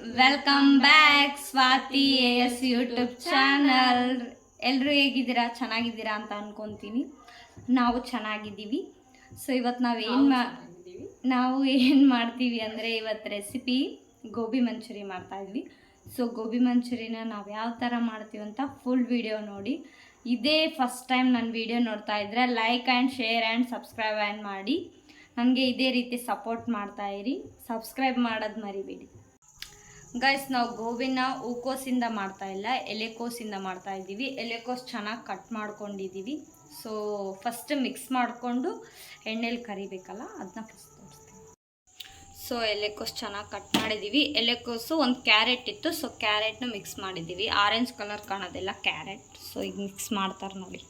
Welcome back Swati A S YouTube channel ಎಲ್ಲರೂ ಹೇಗಿದ್ದೀರಾ? ಚೆನ್ನಾಗಿದ್ದೀರಾ ಅಂತ ಅನ್ಕೊಂತೀನಿ. ನಾವು ಚೆನ್ನಾಗಿದ್ದೀವಿ. ಸೊ ಇವತ್ತು ನಾವು ಏನು ಮಾ ನಾವು ಏನು ಮಾಡ್ತೀವಿ ಅಂದರೆ ಇವತ್ತು ರೆಸಿಪಿ ಗೋಬಿ ಮಂಚೂರಿ ಮಾಡ್ತಾ ಇದ್ವಿ. ಸೊ ಗೋಬಿ ಮಂಚೂರಿನ ನಾವು ಯಾವ ಥರ ಮಾಡ್ತೀವಿ ಅಂತ ಫುಲ್ ವಿಡಿಯೋ ನೋಡಿ. ಇದೇ ಫಸ್ಟ್ ಟೈಮ್ ನನ್ನ ವಿಡಿಯೋ ನೋಡ್ತಾ ಇದ್ದರೆ like and share and subscribe and ಮಾಡಿ. ನನಗೆ ಇದೇ ರೀತಿ ಸಪೋರ್ಟ್ ಮಾಡ್ತಾ ಇರಿ. ಸಬ್ಸ್ಕ್ರೈಬ್ ಮಾಡೋದು ಮರಿಬೇಡಿ. ಗೈಸ್ ನಾವು ಗೋವಿನ ಹೂಕೋಸಿಂದ ಮಾಡ್ತಾ ಇಲ್ಲ, ಎಲೆಕೋಸಿಂದ ಮಾಡ್ತಾ ಇದ್ದೀವಿ. ಎಲೆಕೋಸ್ ಚೆನ್ನಾಗಿ ಕಟ್ ಮಾಡ್ಕೊಂಡಿದ್ದೀವಿ. ಸೊ ಫಸ್ಟ್ ಮಿಕ್ಸ್ ಮಾಡಿಕೊಂಡು ಎಣ್ಣೆಲಿ ಕರಿಬೇಕಲ್ಲ ಅದನ್ನ ಫಸ್ಟ್ ತೋರಿಸ್ತೀನಿ. ಸೊ ಎಲೆಕೋಸ್ ಚೆನ್ನಾಗಿ ಕಟ್ ಮಾಡಿದ್ದೀವಿ. ಎಲೆಕೋಸು ಒಂದು ಕ್ಯಾರೆಟ್ ಇತ್ತು ಸೊ ಕ್ಯಾರೆಟ್ನ ಮಿಕ್ಸ್ ಮಾಡಿದ್ದೀವಿ. ಆರೆಂಜ್ ಕಲರ್ ಕಾಣೋದೆಲ್ಲ ಕ್ಯಾರೆಟ್ ಸೊ ಈಗ ಮಿಕ್ಸ್ ಮಾಡ್ತಾರೆ ನೋಡಿ.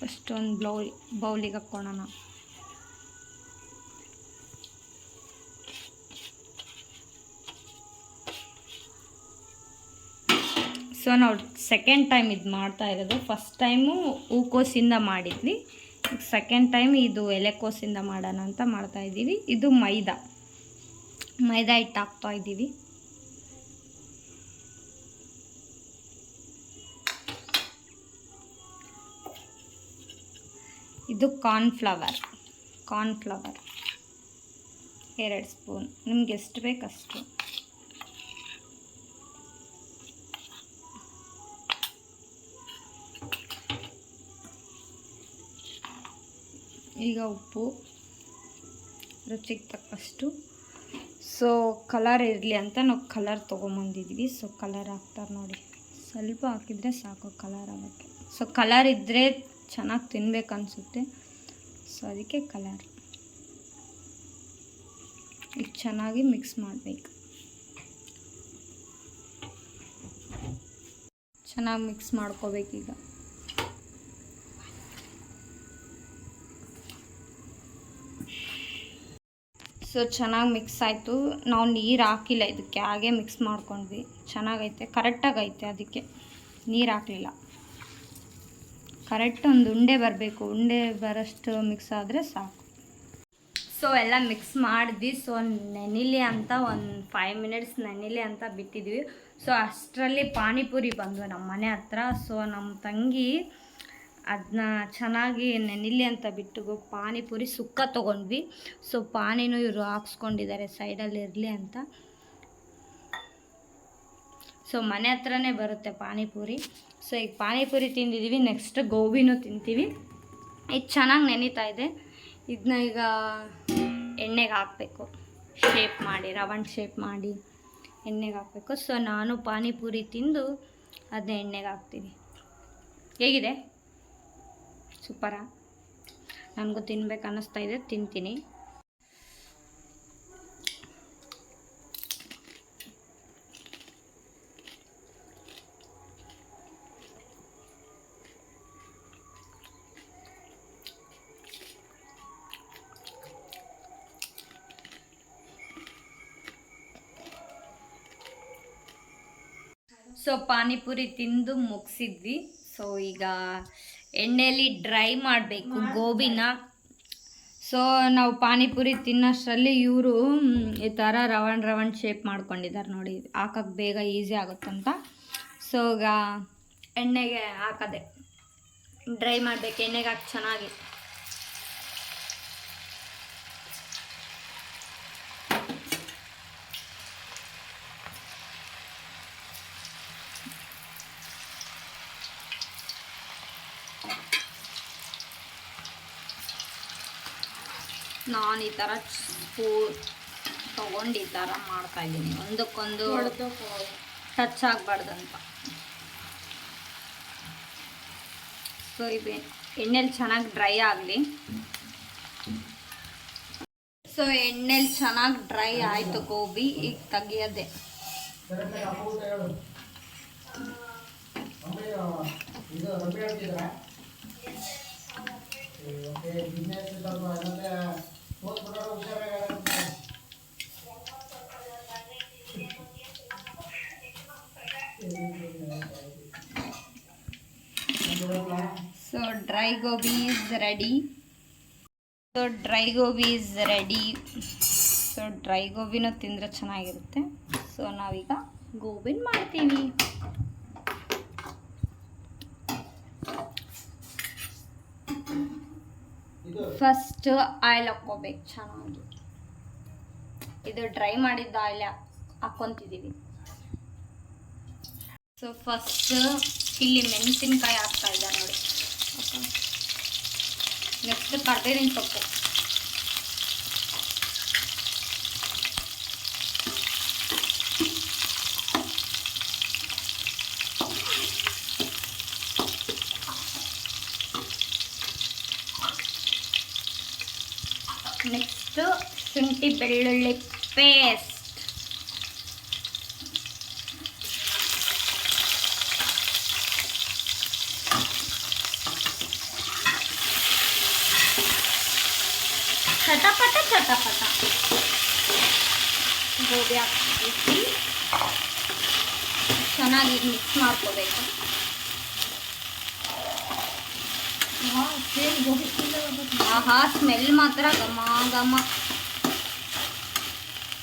ಫಸ್ಟ್ ಒಂದು ಬ್ಲೌ ಬೌಲಿಗೆ ಹಾಕ್ಕೊಳ್ಳೋಣ ಸೊ ನಾವು ಸೆಕೆಂಡ್ ಟೈಮ್ ಇದು ಮಾಡ್ತಾ ಇರೋದು. ಫಸ್ಟ್ ಟೈಮು ಹೂಕೋಸಿಂದ ಮಾಡಿದ್ವಿ. ಸೆಕೆಂಡ್ ಟೈಮ್ ಇದು ಎಲೆಕೋಸಿಂದ ಮಾಡೋಣ ಅಂತ ಮಾಡ್ತಾ ಇದ್ದೀವಿ. ಇದು ಮೈದಾ. ಮೈದಾ ಹಿಟ್ಟು ಹಾಕ್ತಾ ಇದ್ದೀವಿ. ಇದು ಕಾರ್ನ್ಫ್ಲವರ್ ಕಾರ್ನ್ಫ್ಲವರ್ ಎರಡು ಸ್ಪೂನ್. ನಿಮ್ಗೆ ಎಷ್ಟು ಬೇಕಷ್ಟು. ಈಗ ಉಪ್ಪು, ರುಚಿಗೆ ತಕ್ಕಷ್ಟು. ಸೊ ಕಲರ್ ಇರಲಿ ಅಂತ ನಾವು ಕಲರ್ ತೊಗೊಂಬಂದಿದ್ವಿ. ಸೊ ಕಲರ್ ಹಾಕ್ತಾರೆ ನೋಡಿ. ಸ್ವಲ್ಪ ಹಾಕಿದರೆ ಸಾಕು ಕಲರ್ ಆಗೋಕ್ಕೆ. ಸೊ ಕಲರ್ ಇದ್ದರೆ ಚೆನ್ನಾಗಿ ತಿನ್ಬೇಕು ಅನಿಸುತ್ತೆ. ಸೊ ಅದಕ್ಕೆ ಕಲರ್ ಈಗ ಚೆನ್ನಾಗಿ ಮಿಕ್ಸ್ ಮಾಡಬೇಕು. ಚೆನ್ನಾಗಿ ಮಿಕ್ಸ್ ಮಾಡ್ಕೋಬೇಕೀಗ. ಸೊ ಚೆನ್ನಾಗಿ ಮಿಕ್ಸ್ ಆಯಿತು. ನಾವು ನೀರು ಹಾಕಿಲ್ಲ ಇದಕ್ಕೆ, ಹಾಗೆ ಮಿಕ್ಸ್ ಮಾಡ್ಕೊಂಡ್ವಿ. ಚೆನ್ನಾಗೈತೆ, ಕರೆಕ್ಟಾಗೈತೆ ಅದಕ್ಕೆ. ನೀರು ಹಾಕಲಿಲ್ಲ. ಕರೆಕ್ಟ್ ಒಂದು ಉಂಡೆ ಬರಬೇಕು. ಉಂಡೆ ಬರೋಷ್ಟು ಮಿಕ್ಸ್ ಆದರೆ ಸಾಕು. ಸೊ ಎಲ್ಲ ಮಿಕ್ಸ್ ಮಾಡಿದ್ವಿ. ಸೊ ನೆನಿಲಿ ಅಂತ ಒಂದು ಫೈವ್ ಮಿನಿಟ್ಸ್ ನೆನಿಲಿ ಅಂತ ಬಿಟ್ಟಿದ್ವಿ. ಸೊ ಅಷ್ಟರಲ್ಲಿ ಪಾನಿಪುರಿ ಬಂದ್ವು ನಮ್ಮ ಮನೆ ಹತ್ರ. ಸೊ ನಮ್ಮ ತಂಗಿ ಅದನ್ನ ಚೆನ್ನಾಗಿ ನೆನಿಲಿ ಅಂತ ಬಿಟ್ಟು ಪಾನಿಪುರಿ ಸುಕ್ಕ ತೊಗೊಂಡ್ವಿ. ಸೊ ಪಾನಿನೂ ಇವರು ಹಾಕ್ಸ್ಕೊಂಡಿದ್ದಾರೆ ಸೈಡಲ್ಲಿ ಇರಲಿ ಅಂತ. ಸೊ ಮನೆ ಹತ್ರನೇ ಬರುತ್ತೆ ಪಾನಿಪುರಿ. ಸೊ ಈಗ ಪಾನಿಪುರಿ ತಿಂದಿದ್ದೀವಿ ನೆಕ್ಸ್ಟ್ ಗೋಬಿನೂ ತಿಂತೀವಿ. ಇದು ಚೆನ್ನಾಗಿ ನೆನೀತಾ ಇದೆ. ಇದನ್ನ ಈಗ ಎಣ್ಣೆಗೆ ಹಾಕಬೇಕು. ಶೇಪ್ ಮಾಡಿ, ರವಣ್ ಶೇಪ್ ಮಾಡಿ ಎಣ್ಣೆಗೆ ಹಾಕಬೇಕು. ಸೊ ನಾನು ಪಾನಿಪುರಿ ತಿಂದು ಅದನ್ನ ಎಣ್ಣೆಗೆ ಹಾಕ್ತೀನಿ. ಹೇಗಿದೆ? ಸೂಪರಾ. ನನಗೂ ತಿನ್ಬೇಕು ಅನ್ನಿಸ್ತಾ ಇದೆ ತಿಂತೀನಿ. ಸೊ ಪಾನಿಪುರಿ ತಿಂದು ಮುಗಿಸಿದ್ವಿ. ಸೊ ಈಗ ಎಣ್ಣೆಯಲ್ಲಿ ಡ್ರೈ ಮಾಡಬೇಕು ಗೋಬಿನ. ಸೊ ನಾವು ಪಾನಿಪುರಿ ತಿನ್ನೋಷ್ಟರಲ್ಲಿ ಇವರು ಈ ಥರ ರವಣ್ ರವಣ್ ಶೇಪ್ ಮಾಡ್ಕೊಂಡಿದ್ದಾರೆ ನೋಡಿ. ಹಾಕಕ್ಕೆ ಬೇಗ ಈಸಿ ಆಗುತ್ತಂತ. ಸೊ ಈಗ ಎಣ್ಣೆಗೆ ಹಾಕದೆ. ಡ್ರೈ ಮಾಡಬೇಕು ಎಣ್ಣೆಗೆ ಹಾಕಿ ಚೆನ್ನಾಗಿ. ನಾನು ಈ ಥರ ಸ್ಪೂ ತೊಗೊಂಡು ಈ ಥರ ಮಾಡ್ತಾ ಇದ್ದೀನಿ. ಒಂದಕ್ಕೊಂದು ಟಚ್ ಆಗಬಾರ್ದಂತ. ಸೊ ಇದು ಎಣ್ಣೆಲಿ ಚೆನ್ನಾಗಿ ಡ್ರೈ ಆಗಲಿ. ಸೊ ಎಣ್ಣೆಲಿ ಚೆನ್ನಾಗಿ ಡ್ರೈ ಆಯಿತು ಗೋಬಿ ಈಗ ತೆಗಿಯೋದೆ. So dry gobi is ready so dry gobi is ready so dry ಗೋಬಿನೂ ತಿಂದರೆ ಚೆನ್ನಾಗಿರುತ್ತೆ. ಸೊ ನಾವೀಗ ಗೋಬಿನ ಮಾಡ್ತೀವಿ. ಫಸ್ಟ್ ಆಯಿಲ್ ಹಾಕ್ಕೋಬೇಕು. ಚೆನ್ನಾಗಿ. ಇದು ಡ್ರೈ ಮಾಡಿದ್ದ ಆಯಿಲ್ ಹಾಕ್ಕೊತಿದ್ದೀವಿ ಸೊ ಫಸ್ಟ್ ಇಲ್ಲಿ ಮೆಣಸಿನ್ಕಾಯಿ ಹಾಕ್ತಾ ಇದ್ದಾರೆ ನೋಡಿ. ನೆಕ್ಸ್ಟ್ ಕರ್ಬೇವಿನ ಸೊಪ್ಪು. ನೆಕ್ಸ್ಟ್ ಶುಂಠಿ ಬೆಳ್ಳುಳ್ಳಿ ಪೇಸ್ಟ್. ಚಟಪಟ ಚಟಪಟ. ಗೋಬಿ ಹಾಕಿ ಚೆನ್ನಾಗಿ ಮಿಕ್ಸ್ ಮಾಡ್ಕೋಬೇಕು. ಆಹಾ ಸ್ಮೆಲ್ ಮಾತ್ರ ಘಮ ಘಮ.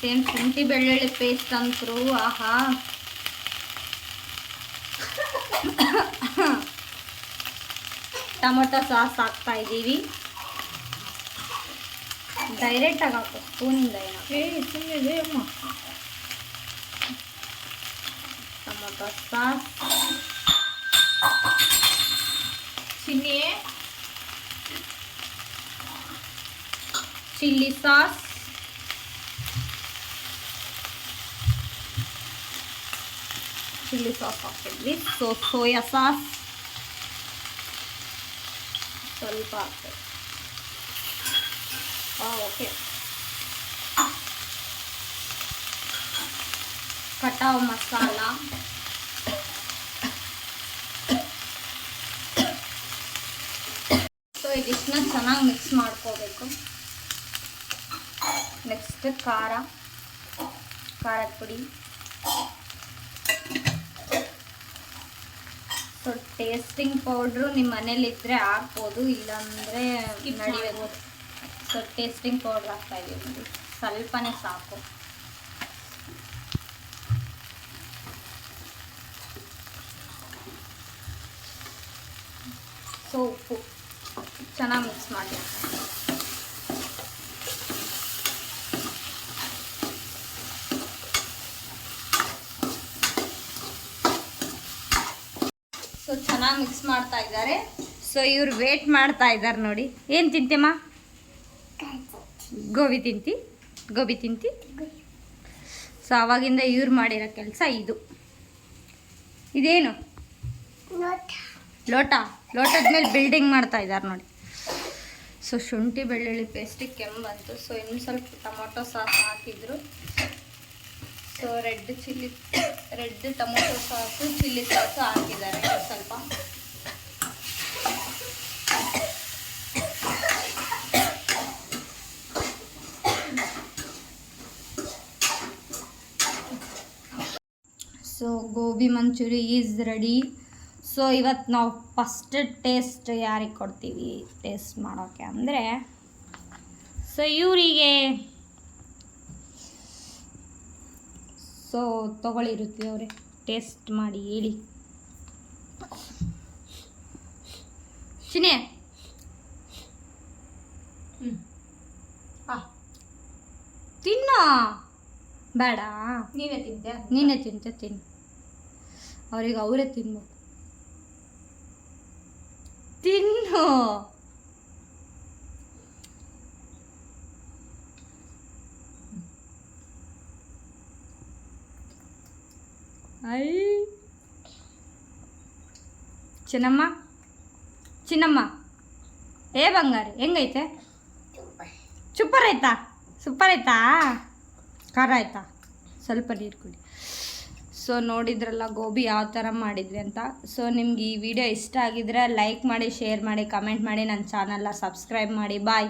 ಸೇಮ್ ಶುಂಠಿ ಬೆಳ್ಳುಳ್ಳಿ ಪೇಸ್ಟ್ ಅಂತರು ಆಹಾ. ಟೊಮೊಟೊ ಸಾಸ್ ಹಾಕ್ತಾ ಇದ್ದೀವಿ. ಡೈರೆಕ್ಟಾಗಿ ಹಾಕು ಸ್ಪೂನಿಂದ ಏನೋ. Tomato sauce. ಚಿನ್ನಿ ಚಿಲ್ಲಿ ಸಾಸ್ ಚಿಲ್ಲಿ ಸಾಸ್ ಹಾಕಿದ್ವಿ ಸೊ ಸೋಯಾ ಸಾಸ್ ಸ್ವಲ್ಪ ಹಾಕ್ತೇವೆ ಓಕೆ ಕಟಾವ್ ಮಸಾಲ. ಸೊ ಇದಿಷ್ಟನ್ನ ಚೆನ್ನಾಗಿ ಮಿಕ್ಸ್ ಮಾಡ್ಕೋಬೇಕು. ನೆಕ್ಸ್ಟ್ ಖಾರ. ಖಾರದ ಪುಡಿ. ಸೊ ಟೇಸ್ಟಿಂಗ್ ಪೌಡ್ರು ನಿಮ್ಮ ಮನೇಲಿದ್ದರೆ ಹಾಕ್ಬೋದು ಇಲ್ಲಾಂದರೆ ನಡಿಬೇಕು. ಸೊ ಟೇಸ್ಟಿಂಗ್ ಪೌಡ್ರ್ ಹಾಕ್ತಾ ಇದೀವಿ ನೋಡಿ. ಸ್ವಲ್ಪನೇ ಸಾಕು. ಸೊ ಉಪ್ಪು. ಚೆನ್ನಾಗಿ ಮಿಕ್ಸ್ ಮಾಡಿ. ಸೊ ಚೆನ್ನಾಗಿ ಮಿಕ್ಸ್ ಮಾಡ್ತಾ ಇದ್ದಾರೆ. ಸೊ ಇವ್ರು ವೇಟ್ ಮಾಡ್ತಾ ಇದ್ದಾರೆ ನೋಡಿ. ಏನು ತಿಂತೆಮ್ಮ ಗೋಬಿ ತಿಂತಿ? ಗೋಬಿ ತಿಂತಿ? ಸೊ ಅವಾಗಿಂದ ಇವ್ರು ಮಾಡಿರೋ ಕೆಲಸ ಇದು. ಇದೇನು? ಲೋಟ. ಲೋಟದ ಮೇಲೆ ಬಿಲ್ಡಿಂಗ್ ಮಾಡ್ತಾ ಇದ್ದಾರೆ ನೋಡಿ. ಸೊ ಶುಂಠಿ, ಬೆಳ್ಳುಳ್ಳಿ ಪೇಸ್ಟಿಗೆ ಕೆಮ್ಮು ಬಂತು ಸೊ ಇನ್ನು ಸ್ವಲ್ಪ ಟೊಮೊಟೊ ಸಾಸ್ ಹಾಕಿದ್ರು. So red chilli red tomato sauce chilli sauce ಹಾಕಿದ್ದಾರೆ ಸ್ವಲ್ಪ. So gobi manchurian is ready so ಇವತ್ತು ನಾವು ಫಸ್ಟ್ ಟೇಸ್ಟ್ ಯಾರಿಗೆ ಕೊಡ್ತೀವಿ? ಟೇಸ್ಟ್ ಮಾಡೋಕ್ಕೆ ಅಂದರೆ ಸೊ ಇವರಿಗೆ ಸೊ ತೊಗೊಳ್ಳಿ ಋತ್ವಿ ಅವರೇ. ಟೇಸ್ಟ್ ಮಾಡಿ ಹೇಳಿ. ಚಿನಿ ತಿನ್ನು. ಬೇಡ. ನೀನೇ ತಿಂತೆ ನೀನೇ ತಿಂತೆ ತಿನ್ನು. ಅವ್ರಿಗೆ ಅವರೇ ತಿನ್ಬೇಕು. ತಿನ್ನು. ಐ. ಚಿನ್ನಮ್ಮ? ಚಿನ್ನಮ್ಮ. ಏ ಬಂಗಾರಿ, ಹೆಂಗೈತೆ? ಸೂಪರ್ ಆಯ್ತಾ? ಸೂಪರ್ ಆಯ್ತಾ? ಖಾರ ಆಯ್ತಾ? ಸ್ವಲ್ಪ ನೀರು ಕುಡಿ. ಸೊ ನೋಡಿದ್ರಲ್ಲ ಗೋಬಿ ಯಾವ ಥರ ಮಾಡಿದ್ವಿ ಅಂತ. ಸೊ ನಿಮ್ಗೆ ಈ ವಿಡಿಯೋ ಇಷ್ಟ ಆಗಿದ್ರೆ ಲೈಕ್ ಮಾಡಿ ಶೇರ್ ಮಾಡಿ ಕಮೆಂಟ್ ಮಾಡಿ ನನ್ನ ಚಾನಲ್ನ ಸಬ್ಸ್ಕ್ರೈಬ್ ಮಾಡಿ. ಬಾಯ್